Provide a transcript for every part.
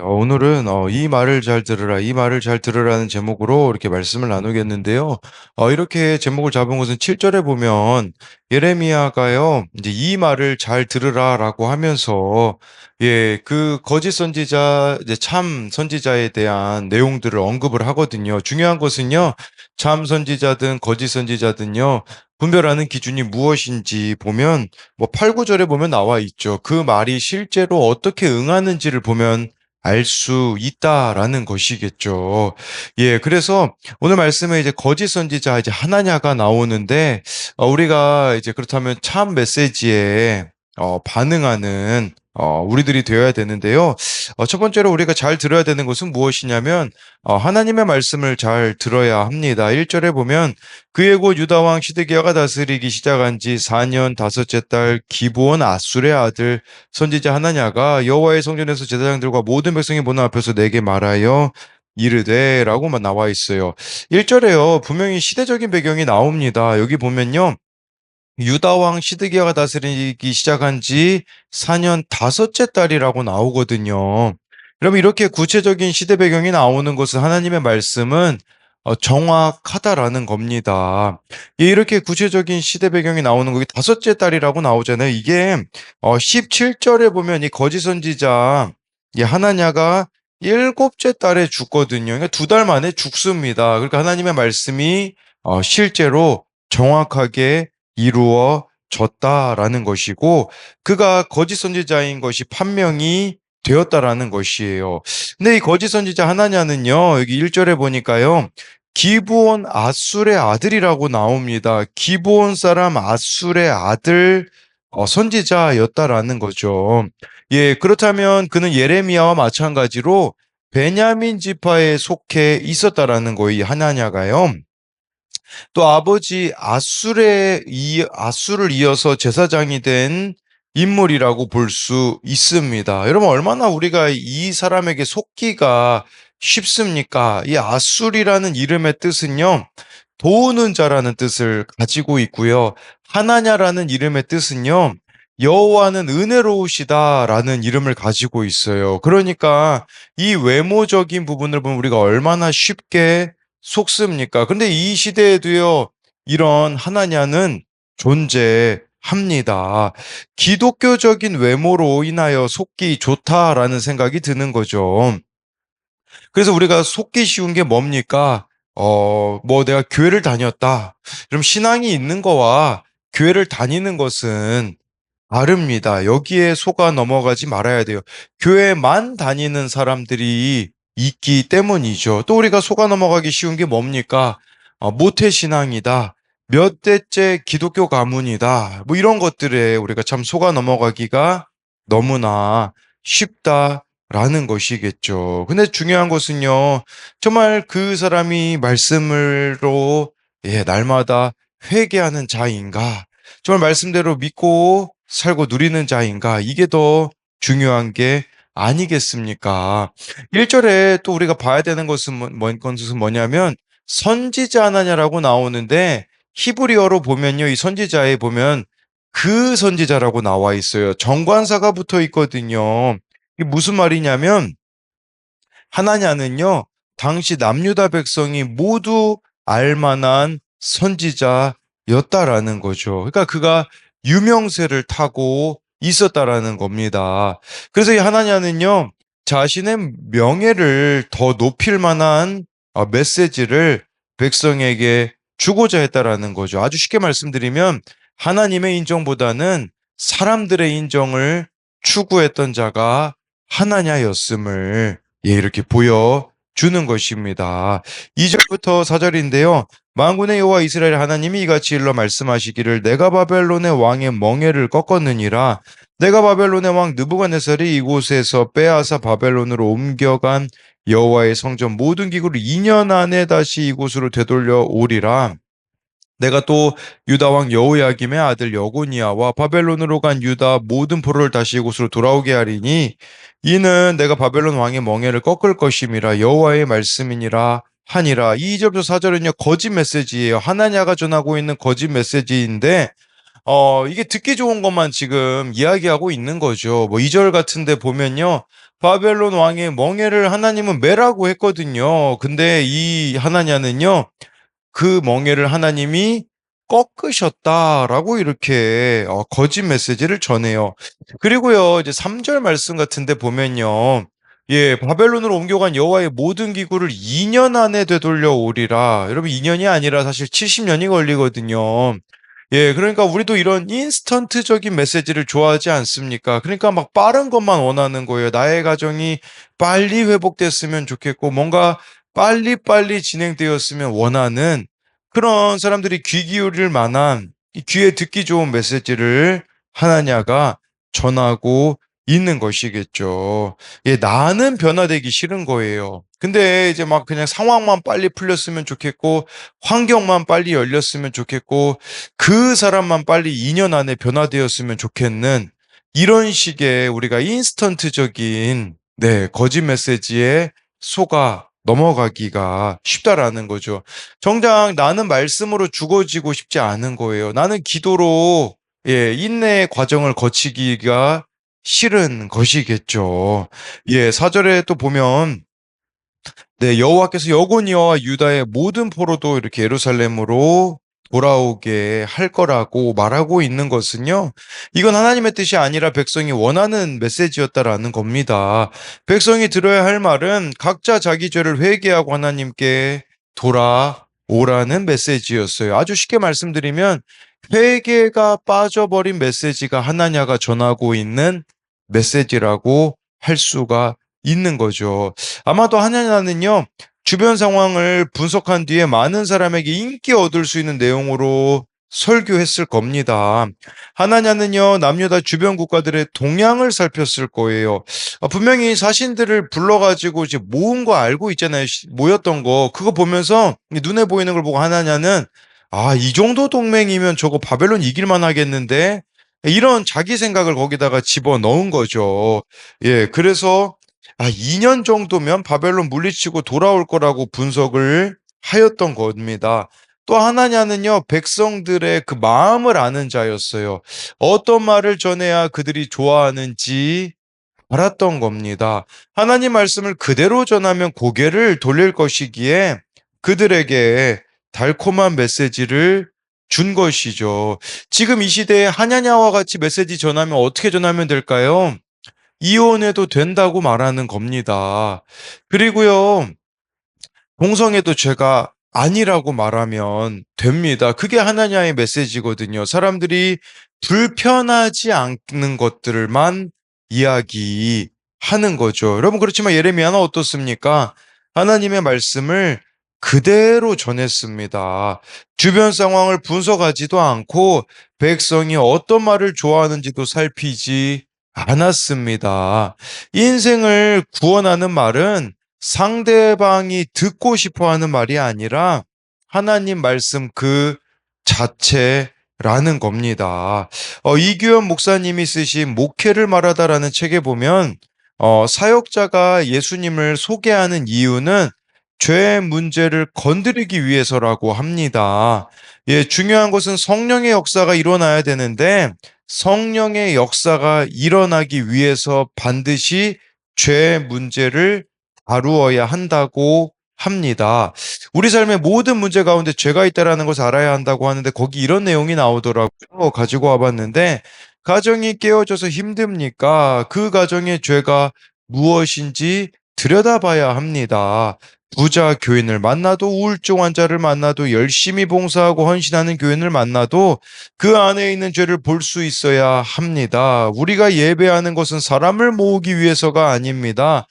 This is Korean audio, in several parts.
어, 오늘은 어, 이 말을 잘 들으라, 이 말을 잘 들으라는 제목으로 이렇게 말씀을 나누겠는데요. 어, 이렇게 제목을 잡은 것은 7절에 보면 예레미야가요, 이제 이 말을 잘 들으라라고 하면서 예, 그 거짓 선지자, 이제 참 선지자에 대한 내용들을 언급을 하거든요. 중요한 것은요, 참 선지자든 거짓 선지자든요, 분별하는 기준이 무엇인지 보면 뭐 8, 9절에 보면 나와 있죠. 그 말이 실제로 어떻게 응하는지를 보면 알 수 있다라는 것이겠죠. 예, 그래서 오늘 말씀에 이제 거짓 선지자 이제 하나냐가 나오는데 어, 우리가 이제 그렇다면 참 메시지에 어, 반응하는 어, 우리들이 되어야 되는데요. 어, 첫 번째로 우리가 잘 들어야 되는 것은 무엇이냐면 어, 하나님의 말씀을 잘 들어야 합니다. 1절에 보면 그의 곧 유다 왕 시드기야가 다스리기 시작한 지 4년 다섯째 달 기브온 아술의 아들 선지자 하나냐가 여호와의 성전에서 제사장들과 모든 백성이 보는 앞에서 내게 말하여 이르되라고만 나와 있어요. 1절에요. 분명히 시대적인 배경이 나옵니다. 여기 보면요. 유다 왕 시드기야가 다스리기 시작한 지 4년 다섯째 달이라고 나오거든요. 그러면 이렇게 구체적인 시대 배경이 나오는 것은 하나님의 말씀은 어, 정확하다라는 겁니다. 예, 이렇게 구체적인 시대 배경이 나오는 거기 다섯째 달이라고 나오잖아요. 이게 어, 17절에 보면 이 거짓 선지자 이 하나냐가 일곱째 달에 죽거든요. 그러니까 두 달 만에 죽습니다. 그러니까 하나님의 말씀이 어, 실제로 정확하게 이루어졌다라는 것이고 그가 거짓 선지자인 것이 판명이 되었다라는 것이에요. 근데 이 거짓 선지자 하나냐는요. 여기 1절에 보니까요. 기브온 아술의 아들이라고 나옵니다. 기브온 사람 아술의 아들 어, 선지자였다라는 거죠. 예, 그렇다면 그는 예레미야와 마찬가지로 베냐민 지파에 속해 있었다라는 거예요. 이 하나냐가요. 또 아버지 아술의 이 아술을 이어서 제사장이 된 인물이라고 볼 수 있습니다. 여러분 얼마나 우리가 이 사람에게 속기가 쉽습니까? 이 아술이라는 이름의 뜻은요. 도우는 자라는 뜻을 가지고 있고요. 하나냐라는 이름의 뜻은요. 여호와는 은혜로우시다라는 이름을 가지고 있어요. 그러니까 이 외모적인 부분을 보면 우리가 얼마나 쉽게 속습니까? 근데 이 시대에 도요, 이런 하나냐는 존재합니다. 기독교적인 외모로 인하여 속기 좋다라는 생각이 드는 거죠. 그래서 우리가 속기 쉬운 게 뭡니까? 어, 뭐 내가 교회를 다녔다. 그럼 신앙이 있는 거와 교회를 다니는 것은 다릅니다. 여기에 속아 넘어가지 말아야 돼요. 교회만 다니는 사람들이 있기 때문이죠. 또 우리가 속아 넘어가기 쉬운 게 뭡니까? 어, 모태 신앙이다. 몇 대째 기독교 가문이다. 뭐 이런 것들에 우리가 참 속아 넘어가기가 너무나 쉽다라는 것이겠죠. 근데 중요한 것은요. 정말 그 사람이 말씀으로 예, 날마다 회개하는 자인가? 정말 말씀대로 믿고 살고 누리는 자인가? 이게 더 중요한 게 아니겠습니까? 1절에 또 우리가 봐야 되는 것은 뭐, 뭐 것은 뭐냐면 선지자 하나냐라고 나오는데 히브리어로 보면요. 이 선지자에 보면 그 선지자라고 나와 있어요. 정관사가 붙어 있거든요. 이게 무슨 말이냐면 하나냐는요. 당시 남유다 백성이 모두 알만한 선지자였다라는 거죠. 그러니까 그가 유명세를 타고 있었다라는 겁니다. 그래서 이 하나냐는요, 자신의 명예를 더 높일 만한 어, 메시지를 백성에게 주고자 했다라는 거죠. 아주 쉽게 말씀드리면 하나님의 인정보다는 사람들의 인정을 추구했던 자가 하나냐였음을 예, 이렇게 보여주는 것입니다. 2절부터 4절인데요. 만군의 여호와 이스라엘 하나님이 이같이 일러 말씀하시기를 내가 바벨론의 왕의 멍에를 꺾었느니라. 내가 바벨론의 왕 느부갓네살이 이곳에서 빼앗아 바벨론으로 옮겨간 여호와의 성전 모든 기구를 2년 안에 다시 이곳으로 되돌려 오리라. 내가 또 유다 왕 여호야김의 아들 여고니아와 바벨론으로 간 유다 모든 포로를 다시 이곳으로 돌아오게 하리니 이는 내가 바벨론 왕의 멍에를 꺾을 것임이라 여호와의 말씀이니라 하니라. 2절부터 4절은요, 거짓 메시지예요. 하나냐가 전하고 있는 거짓 메시지인데, 어, 이게 듣기 좋은 것만 지금 이야기하고 있는 거죠. 뭐 2절 같은데 보면요, 바벨론 왕의 멍에를 하나님은 매라고 했거든요. 근데 이 하나냐는요, 그 멍에를 하나님이 꺾으셨다라고 이렇게 어, 거짓 메시지를 전해요. 그리고요, 이제 3절 말씀 같은데 보면요. 예, 바벨론으로 옮겨간 여호와의 모든 기구를 2년 안에 되돌려 오리라. 여러분 2년이 아니라 사실 70년이 걸리거든요. 예, 그러니까 우리도 이런 인스턴트적인 메시지를 좋아하지 않습니까? 그러니까 막 빠른 것만 원하는 거예요. 나의 가정이 빨리 회복됐으면 좋겠고, 뭔가 빨리빨리 진행되었으면 원하는 그런 사람들이 귀 기울일 만한 이 귀에 듣기 좋은 메시지를 하나냐가 전하고 있는 것이겠죠. 예, 나는 변화되기 싫은 거예요. 근데 이제 막 그냥 상황만 빨리 풀렸으면 좋겠고, 환경만 빨리 열렸으면 좋겠고, 그 사람만 빨리 2년 안에 변화되었으면 좋겠는 이런 식의 우리가 인스턴트적인 네, 거짓 메시지에 속아 넘어가기가 쉽다라는 거죠. 정작 나는 말씀으로 죽어지고 싶지 않은 거예요. 나는 기도로 예, 인내의 과정을 거치기가 싫은 것이겠죠. 예, 사절에 또 보면 네, 여호와께서 여고니와 유다의 모든 포로도 이렇게 예루살렘으로 돌아오게 할 거라고 말하고 있는 것은요. 이건 하나님의 뜻이 아니라 백성이 원하는 메시지였다라는 겁니다. 백성이 들어야 할 말은 각자 자기 죄를 회개하고 하나님께 돌아 오라는 메시지였어요. 아주 쉽게 말씀드리면 회개가 빠져버린 메시지가 하나냐가 전하고 있는 메시지라고 할 수가 있는 거죠. 아마도 하나냐는요, 주변 상황을 분석한 뒤에 많은 사람에게 인기 얻을 수 있는 내용으로 설교했을 겁니다. 하나냐는요, 남유다 주변 국가들의 동향을 살폈을 거예요. 아, 분명히 사신들을 불러가지고 이제 모은 거 알고 있잖아요. 시- 모였던 거. 그거 보면서 눈에 보이는 걸 보고 하나냐는 아, 이 정도 동맹이면 저거 바벨론 이길만 하겠는데? 이런 자기 생각을 거기다가 집어 넣은 거죠. 예, 그래서 아, 2년 정도면 바벨론 물리치고 돌아올 거라고 분석을 하였던 겁니다. 또 하나냐는요, 백성들의 그 마음을 아는 자였어요. 어떤 말을 전해야 그들이 좋아하는지 알았던 겁니다. 하나님 말씀을 그대로 전하면 고개를 돌릴 것이기에 그들에게 달콤한 메시지를 준 것이죠. 지금 이 시대에 하냐냐와 같이 메시지 전하면 어떻게 전하면 될까요? 이혼해도 된다고 말하는 겁니다. 그리고요, 동성애도 죄가 아니라고 말하면 됩니다. 그게 하나냐의 메시지거든요. 사람들이 불편하지 않는 것들만 이야기하는 거죠. 여러분, 그렇지만 예레미야는 어떻습니까? 하나님의 말씀을 그대로 전했습니다. 주변 상황을 분석하지도 않고 백성이 어떤 말을 좋아하는지도 살피지 않았습니다. 인생을 구원하는 말은 상대방이 듣고 싶어 하는 말이 아니라 하나님 말씀 그 자체라는 겁니다. 어, 이규현 목사님이 쓰신 목회를 말하다라는 책에 보면 어, 사역자가 예수님을 소개하는 이유는 죄의 문제를 건드리기 위해서라고 합니다. 예, 중요한 것은 성령의 역사가 일어나야 되는데 성령의 역사가 일어나기 위해서 반드시 죄의 문제를 다루어야 한다고 합니다. 우리 삶의 모든 문제 가운데 죄가 있다라는 것을 알아야 한다고 하는데 거기 이런 내용이 나오더라고요. 가지고 와봤는데 가정이 깨어져서 힘듭니까? 그 가정의 죄가 무엇인지 들여다봐야 합니다. 부자 교인을 만나도 우울증 환자를 만나도 열심히 봉사하고 헌신하는 교인을 만나도 그 안에 있는 죄를 볼 수 있어야 합니다. 우리가 예배하는 것은 사람을 모으기 위해서가 아닙니다.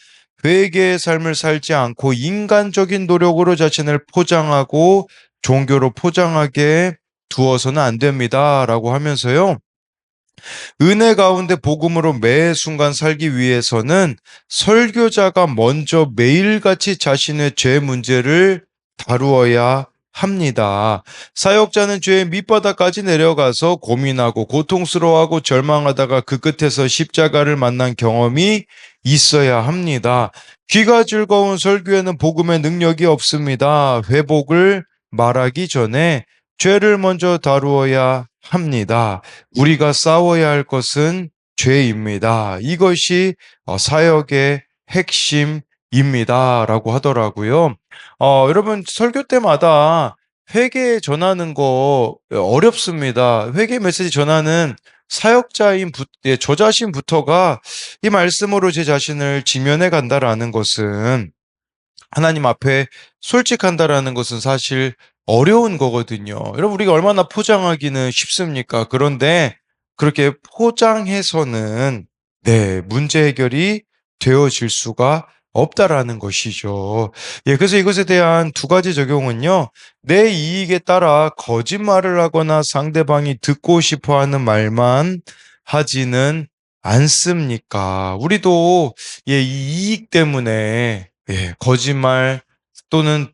회개의 삶을 살지 않고 인간적인 노력으로 자신을 포장하고 종교로 포장하게 두어서는 안 됩니다. 라고 하면서요. 은혜 가운데 복음으로 매 순간 살기 위해서는 설교자가 먼저 매일같이 자신의 죄 문제를 다루어야 합니다. 사역자는 죄의 밑바닥까지 내려가서 고민하고 고통스러워하고 절망하다가 그 끝에서 십자가를 만난 경험이 있어야 합니다. 귀가 즐거운 설교에는 복음의 능력이 없습니다. 회복을 말하기 전에 죄를 먼저 다루어야 합니다. 우리가 싸워야 할 것은 죄입니다. 이것이 어, 사역의 핵심입니다 라고 하더라고요. 어, 여러분 설교 때마다 회개 전하는 거 어렵습니다. 회개 메시지 전하는 사역자인 부, 예, 저 자신부터가 이 말씀으로 제 자신을 지면해 간다라는 것은 하나님 앞에 솔직한다라는 것은 사실 어려운 거거든요. 여러분 우리가 얼마나 포장하기는 쉽습니까? 그런데 그렇게 포장해서는 네, 문제 해결이 되어질 수가 없다라는 것이죠. 예, 그래서 이것에 대한 두 가지 적용은요. 내 이익에 따라 거짓말을 하거나 상대방이 듣고 싶어 하는 말만 하지는 않습니까? 우리도 예, 이 이익 때문에 예, 거짓말 또는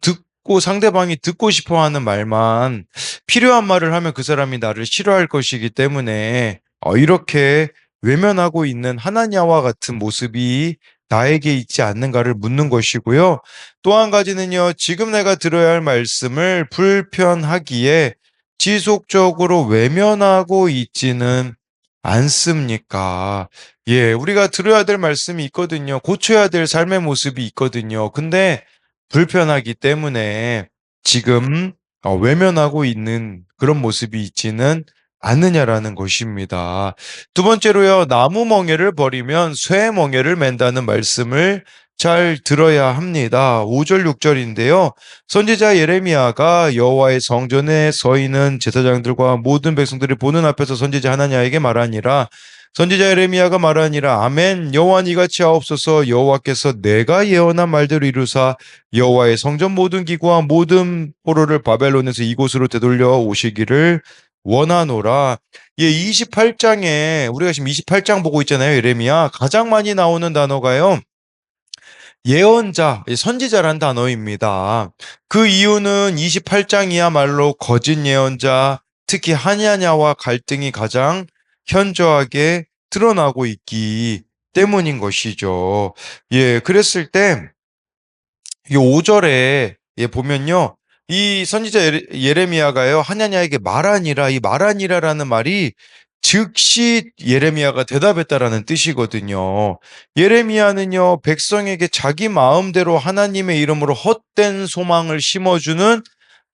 듣고 상대방이 듣고 싶어 하는 말만 필요한 말을 하면 그 사람이 나를 싫어할 것이기 때문에 어, 이렇게 외면하고 있는 하나냐와 같은 모습이 나에게 있지 않는가를 묻는 것이고요. 또 한 가지는요, 지금 내가 들어야 할 말씀을 불편하기에 지속적으로 외면하고 있지는 않습니까? 예, 우리가 들어야 될 말씀이 있거든요. 고쳐야 될 삶의 모습이 있거든요. 근데 불편하기 때문에 지금 어, 외면하고 있는 그런 모습이 있지는 않느냐라는 것입니다. 두 번째로요, 나무 멍에를 버리면 쇠 멍에를 맨다는 말씀을 잘 들어야 합니다. 5절 6절인데요. 선지자 예레미야가 여호와의 성전에 서 있는 제사장들과 모든 백성들이 보는 앞에서 선지자 하나냐에게 말하니라 선지자 예레미야가 말하니라 아멘 여호와 이같이 하옵소서 여호와께서 내가 예언한 말대로 이루사 여호와의 성전 모든 기구와 모든 포로를 바벨론에서 이곳으로 되돌려 오시기를 원하노라. 예, 28장에 우리가 지금 28장 보고 있잖아요. 예레미야. 가장 많이 나오는 단어가요. 예언자, 선지자란 단어입니다. 그 이유는 28장이야말로 거짓 예언자, 특히 하냐냐와 갈등이 가장 현저하게 드러나고 있기 때문인 것이죠. 예, 그랬을 때, 이 5절에 예, 보면요. 이 선지자 예레- 예레미야가요, 하냐냐에게 말하니라, 이 말하니라라는 말이 즉시 예레미야가 대답했다라는 뜻이거든요. 예레미야는요, 백성에게 자기 마음대로 하나님의 이름으로 헛된 소망을 심어주는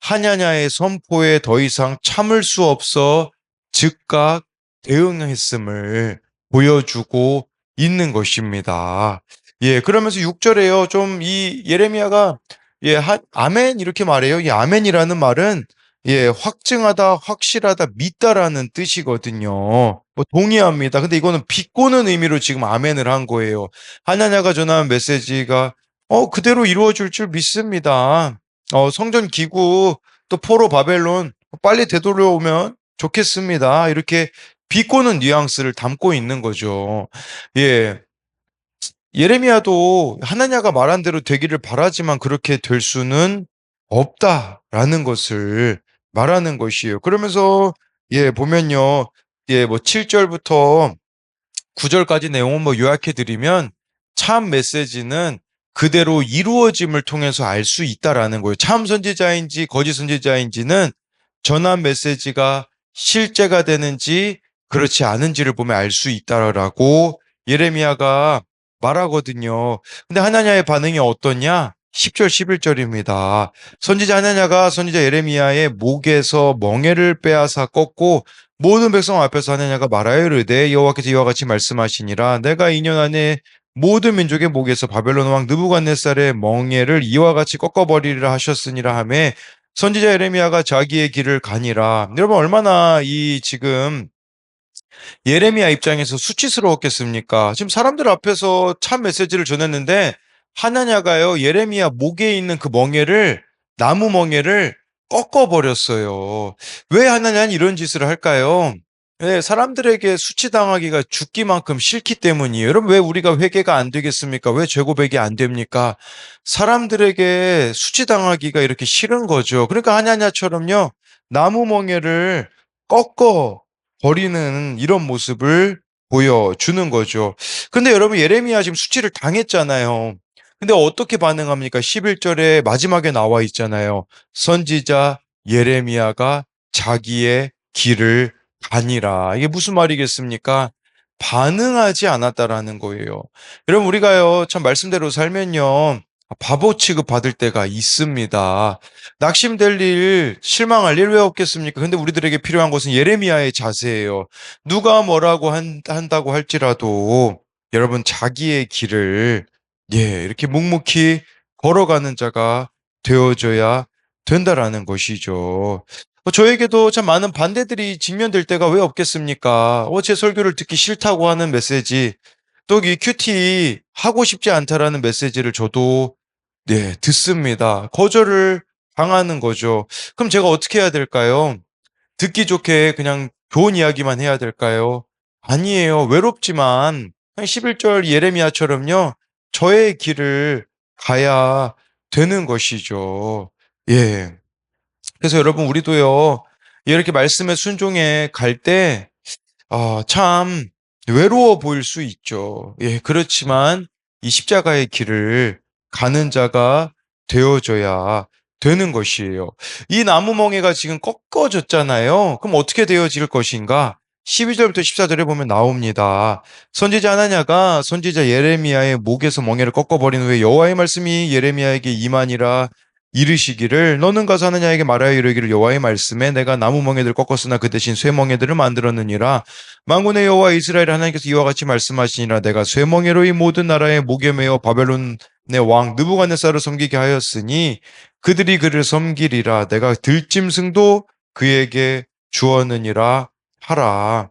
하냐냐의 선포에 더 이상 참을 수 없어 즉각 대응했음을 보여주고 있는 것입니다. 예, 그러면서 6절에요, 좀 이 예레미야가 예, 하, 아멘 이렇게 말해요. 이 아멘이라는 말은 예, 확증하다, 확실하다, 믿다라는 뜻이거든요. 뭐 동의합니다. 근데 이거는 비꼬는 의미로 지금 아멘을 한 거예요. 하나냐가 전한 메시지가 어, 그대로 이루어질 줄 믿습니다. 어, 성전 기구 또 포로 바벨론 빨리 되돌아오면 좋겠습니다. 이렇게 비꼬는 뉘앙스를 담고 있는 거죠. 예. 예레미야도 하나냐가 말한 대로 되기를 바라지만 그렇게 될 수는 없다라는 것을 말하는 것이에요. 그러면서 예, 보면요. 예, 뭐 7절부터 9절까지 내용은 뭐 요약해 드리면 참 메시지는 그대로 이루어짐을 통해서 알 수 있다라는 거예요. 참 선지자인지 거짓 선지자인지는 전한 메시지가 실제가 되는지 그렇지 않은지를 보면 알 수 있다라고 예레미야가 말하거든요. 근데 하나냐의 반응이 어떠냐? 10절, 11절입니다. 선지자 하나냐가 선지자 예레미야의 목에서 멍에를 빼앗아 꺾고 모든 백성 앞에서 하나냐가 말하여 이르되 여호와께서 이와 같이 말씀하시니라 내가 2년 안에 모든 민족의 목에서 바벨론 왕 느부갓네살의 멍에를 이와 같이 꺾어버리리라 하셨으니라 하매 선지자 예레미야가 자기의 길을 가니라. 여러분 얼마나 이 지금 예레미야 입장에서 수치스러웠겠습니까? 지금 사람들 앞에서 참 메시지를 전했는데 하나냐가요 예레미야 목에 있는 그 멍에를 나무 멍에를 꺾어 버렸어요. 왜 하나냐는 이런 짓을 할까요? 예, 사람들에게 수치당하기가 죽기만큼 싫기 때문이에요. 여러분, 왜 우리가 회개가 안 되겠습니까? 왜 죄고백이 안 됩니까? 사람들에게 수치당하기가 이렇게 싫은 거죠. 그러니까 하냐냐처럼요, 나무 멍에를 꺾어 버리는 이런 모습을 보여주는 거죠. 근데 여러분, 예레미야 지금 수치를 당했잖아요. 근데 어떻게 반응합니까? 11절에 마지막에 나와 있잖아요. 선지자 예레미야가 자기의 길을 가니라. 이게 무슨 말이겠습니까? 반응하지 않았다라는 거예요. 여러분 우리가요 참 말씀대로 살면요 바보 취급 받을 때가 있습니다. 낙심될 일, 실망할 일 왜 없겠습니까? 근데 우리들에게 필요한 것은 예레미야의 자세예요. 누가 뭐라고 한, 한다고 할지라도 여러분 자기의 길을 예 이렇게 묵묵히 걸어가는 자가 되어줘야 된다라는 것이죠. 어, 저에게도 참 많은 반대들이 직면될 때가 왜 없겠습니까? 어, 제 설교를 듣기 싫다고 하는 메시지, 또 이 큐티 하고 싶지 않다라는 메시지를 저도 네, 듣습니다. 거절을 당하는 거죠. 그럼 제가 어떻게 해야 될까요? 듣기 좋게 그냥 좋은 이야기만 해야 될까요? 아니에요. 외롭지만 11절 예레미야처럼요. 저의 길을 가야 되는 것이죠. 예. 그래서 여러분 우리도요. 이렇게 말씀에 순종해 갈때 아, 참 외로워 보일 수 있죠. 예, 그렇지만 이 십자가의 길을 가는 자가 되어줘야 되는 것이에요. 이 나무 멍에가 지금 꺾어졌잖아요. 그럼 어떻게 되어질 것인가? 12절부터 14절에 보면 나옵니다. 선지자 하나냐가 선지자 예레미야의 목에서 멍에를 꺾어버린 후에 여호와의 말씀이 예레미야에게 임하니라 이르시기를 너는 가서 하느냐에게 말하여 이르기를 여호와의 말씀에 내가 나무 멍에들 꺾었으나 그 대신 쇠 멍에들을 만들었느니라 만군의 여호와 이스라엘 하나님께서 이와 같이 말씀하시니라 내가 쇠 멍에로 이 모든 나라의 목에 매어 바벨론 의왕 느부갓네살을 섬기게 하였으니 그들이 그를 섬기리라 내가 들짐승도 그에게 주었느니라 하라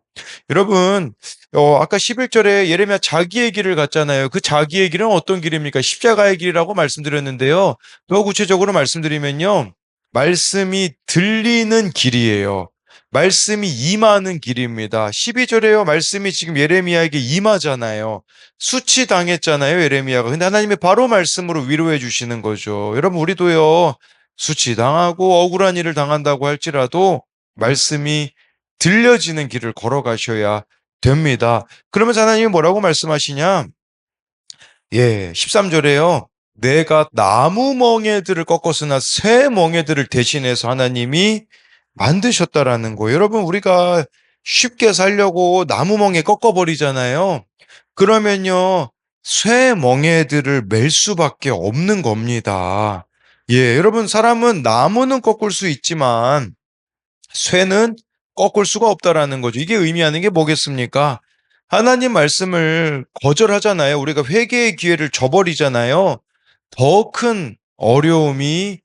여러분 어, 아까 11절에 예레미야 자기의 길을 갔잖아요. 그 자기의 길은 어떤 길입니까? 십자가의 길이라고 말씀드렸는데요. 더 구체적으로 말씀드리면요. 말씀이 들리는 길이에요. 말씀이 임하는 길입니다. 12절에요. 말씀이 지금 예레미야에게 임하잖아요. 수치당했잖아요. 예레미야가. 근데 하나님이 바로 말씀으로 위로해 주시는 거죠. 여러분 우리도요. 수치당하고 억울한 일을 당한다고 할지라도 말씀이 들려지는 길을 걸어가셔야 됩니다. 그러면서 하나님이 뭐라고 말씀하시냐? 예, 13절에요. 내가 나무 멍에들을 꺾었으나 새 멍에들을 대신해서 하나님이 만드셨다라는 거예요. 여러분, 우리가 쉽게 살려고 나무 멍에 꺾어버리잖아요. 그러면요, 새 멍에들을 맬 수밖에 없는 겁니다. 예, 여러분, 사람은 나무는 꺾을 수 있지만, 쇠는 꺾을 수가 없다라는 거죠. 이게 의미하는 게 뭐겠습니까? 하나님 말씀을 거절하잖아요. 우리가 회개의 기회를 저버리잖아요. 더 큰 어려움이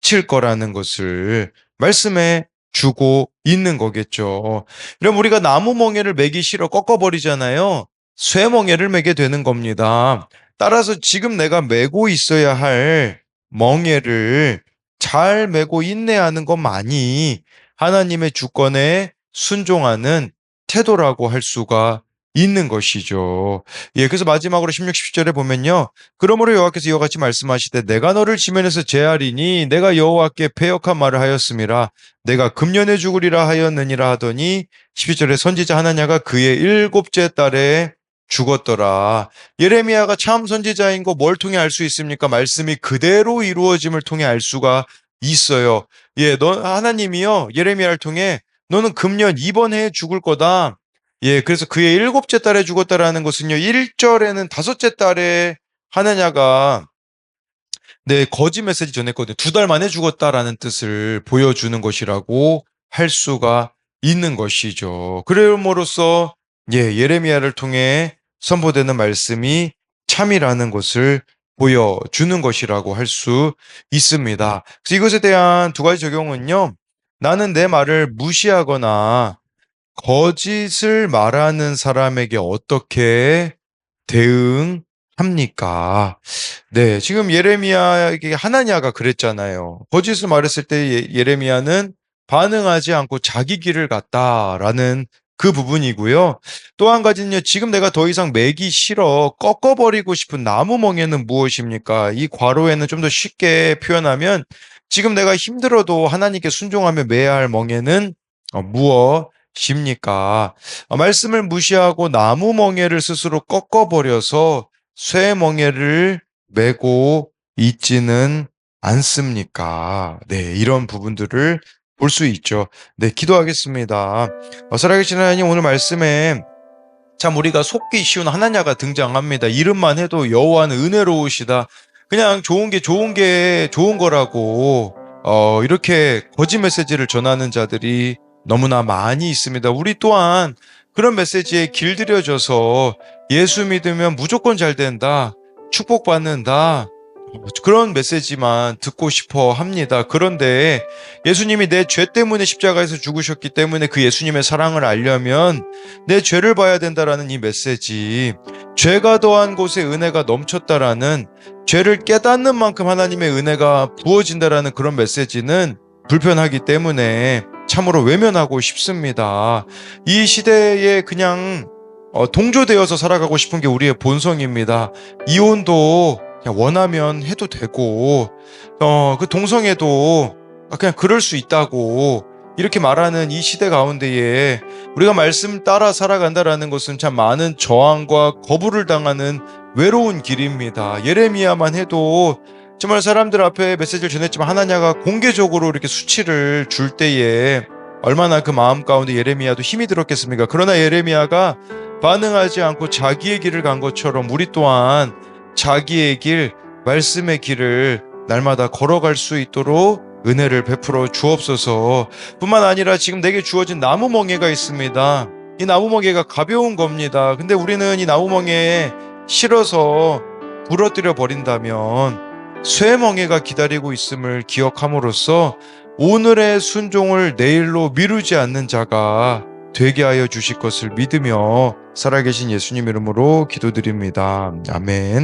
칠 거라는 것을 말씀해 주고 있는 거겠죠. 그럼 우리가 나무 멍에를 매기 싫어 꺾어버리잖아요. 쇠 멍에를 매게 되는 겁니다. 따라서 지금 내가 매고 있어야 할 멍에를 잘 매고 인내하는 것만이 하나님의 주권에 순종하는 태도라고 할 수가 있는 것이죠. 예, 그래서 마지막으로 16, 17절에 보면요. 그러므로 여호와께서 이와 같이 말씀하시되 내가 너를 지면에서 제하리니 내가 여호와께 패역한 말을 하였음이라 내가 금년에 죽으리라 하였느니라 하더니 12절에 선지자 하나냐가 그의 일곱째 달에 죽었더라. 예레미야가 참 선지자인 거 뭘 통해 알 수 있습니까? 말씀이 그대로 이루어짐을 통해 알 수가 있어요. 예, 너 하나님이요 예레미야를 통해 너는 금년 이번 해에 죽을 거다. 예, 그래서 그의 일곱째 달에 죽었다라는 것은요 1절에는 다섯째 달에 하느냐가 네 거짓 메시지 전했거든요. 두 달 만에 죽었다라는 뜻을 보여주는 것이라고 할 수가 있는 것이죠. 그럼으로써 예 예레미야를 통해 선포되는 말씀이 참이라는 것을 보여주는 것이라고 할 수 있습니다. 그래서 이것에 대한 두 가지 적용은요. 나는 내 말을 무시하거나 거짓을 말하는 사람에게 어떻게 대응합니까? 네, 지금 예레미야에게 하나냐가 그랬잖아요. 거짓을 말했을 때 예, 예레미야는 반응하지 않고 자기 길을 갔다라는 그 부분이고요. 또 한 가지는요. 지금 내가 더 이상 매기 싫어 꺾어버리고 싶은 나무 멍에는 무엇입니까? 이 과로에는 좀 더 쉽게 표현하면 지금 내가 힘들어도 하나님께 순종하며 매야 할 멍에는 어, 무엇 입니까? 어, 말씀을 무시하고 나무 멍에를 스스로 꺾어버려서 쇠 멍에를 메고 있지는 않습니까? 네, 이런 부분들을 볼 수 있죠. 네, 기도하겠습니다. 어, 살아계신 하나님 오늘 말씀에 참 우리가 속기 쉬운 하나냐가 등장합니다. 이름만 해도 여호와는 은혜로우시다. 그냥 좋은 게 좋은 게 좋은 거라고 어, 이렇게 거짓 메시지를 전하는 자들이 너무나 많이 있습니다. 우리 또한 그런 메시지에 길들여져서 예수 믿으면 무조건 잘 된다. 축복받는다. 그런 메시지만 듣고 싶어 합니다. 그런데 예수님이 내 죄 때문에 십자가에서 죽으셨기 때문에 그 예수님의 사랑을 알려면 내 죄를 봐야 된다라는 이 메시지, 죄가 더한 곳에 은혜가 넘쳤다라는 죄를 깨닫는 만큼 하나님의 은혜가 부어진다라는 그런 메시지는 불편하기 때문에 참으로 외면하고 싶습니다. 이 시대에 그냥 어, 동조되어서 살아가고 싶은 게 우리의 본성입니다. 이혼도 그냥 원하면 해도 되고, 어, 그 동성애도 그냥 그럴 수 있다고 이렇게 말하는 이 시대 가운데에 우리가 말씀 따라 살아간다라는 것은 참 많은 저항과 거부를 당하는 외로운 길입니다. 예레미야만 해도 정말 사람들 앞에 메시지를 전했지만 하나냐가 공개적으로 이렇게 수치를 줄 때에 얼마나 그 마음 가운데 예레미야도 힘이 들었겠습니까? 그러나 예레미야가 반응하지 않고 자기의 길을 간 것처럼 우리 또한 자기의 길, 말씀의 길을 날마다 걸어갈 수 있도록 은혜를 베풀어 주옵소서. 뿐만 아니라 지금 내게 주어진 나무 멍에가 있습니다. 이 나무 멍에가 가벼운 겁니다. 근데 우리는 이 나무 멍에에 실어서 부러뜨려 버린다면 쇠멍에가 기다리고 있음을 기억함으로써 오늘의 순종을 내일로 미루지 않는 자가 되게 하여 주실 것을 믿으며 살아계신 예수님 이름으로 기도드립니다. 아멘.